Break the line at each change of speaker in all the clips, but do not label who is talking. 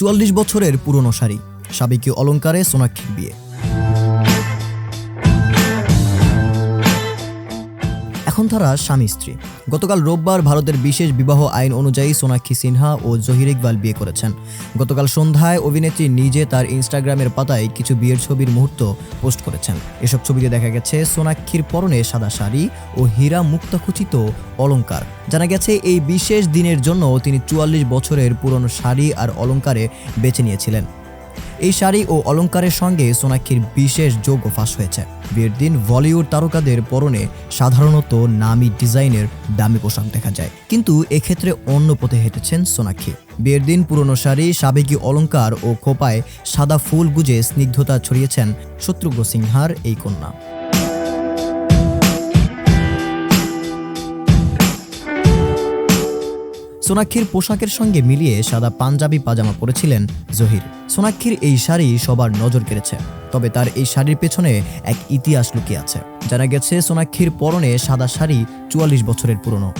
চুয়াল্লিশ বছরের পুরনো শাড়ি। সাবেকি অলঙ্কারে সোনাক্ষীর বিয়ে। এখন তারা স্বামী স্ত্রী। গতকাল রোববার ভারতের বিশেষ বিবাহ আইন অনুযায়ী সোনাক্ষী সিনহা ও জহির ইকবাল বিয়ে করেছেন। গতকাল সন্ধ্যায় অভিনেত্রী নিজে তার ইনস্টাগ্রামের পাতায় কিছু বিয়ের ছবির মুহূর্ত পোস্ট করেছেন। এসব ছবিতে দেখা গেছে সোনাক্ষীর পরনে সাদা শাড়ি ও হীরা মুক্তাখচিত অলঙ্কার জানা গেছে, এই বিশেষ দিনের জন্য তিনি চুয়াল্লিশ বছরের পুরনো শাড়ি আর অলঙ্কারে বেছে নিয়েছিলেন। এই শাড়ি ও অলঙ্কারের সঙ্গে সোনাক্ষীর বিশেষ যোগ ফাঁস হয়েছে। বিয়ের দিন বলিউড তারকাদের পরনে সাধারণত নামি ডিজাইনের দামি পোশাক দেখা যায়। কিন্তু এক্ষেত্রে অন্য পথে হেঁটেছেন সোনাক্ষী। বিয়ের দিন পুরনো শাড়ি, সাবেকি অলঙ্কার ও খোপায় সাদা ফুল গুজে স্নিগ্ধতা ছড়িয়েছেন শত্রুঘ্ন সিংহার এই কন্যা। সোনাক্ষীর পোশাকের সঙ্গে মিলিয়ে সাদা পাঞ্জাবি পাজামা পরেছিলেন জহির। সোনাক্ষীর এই শাড়ি সবার নজর কেড়েছে, তবে তার এই শাড়ির পেছনে এক ইতিহাস লুকিয়ে আছে। জানা গেছে, সোনাক্ষীর পরনে সাদা শাড়ি চুয়াল্লিশ বছরের পুরনো।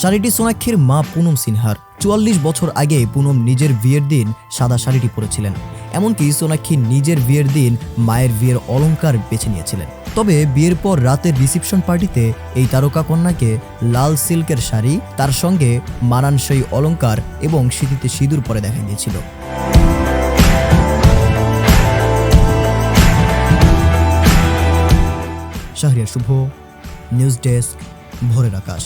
শাড়িটি সোনাক্ষীর মা পুনম সিনহার। চুয়াল্লিশ বছর আগে পুনম নিজের বিয়ের দিন সাদা শাড়িটি পরেছিলেন। এমনকি সোনাক্ষী নিজের বিয়ের দিন মায়ের বিয়ের অলংকার বেছে নিয়েছিলেন। তবে বিয়ের পর রাতের রিসিপশন পার্টিতে এই তারকা কন্যাকে লাল সিল্কের শাড়ি, তার সঙ্গে মানানসই অলঙ্কার এবং স্মৃতিতে সিঁদুর পরে দেখা গিয়েছিল। শাহরিয়া শুভ, নিউজ ডেস্ক, ভোরের আকাশ।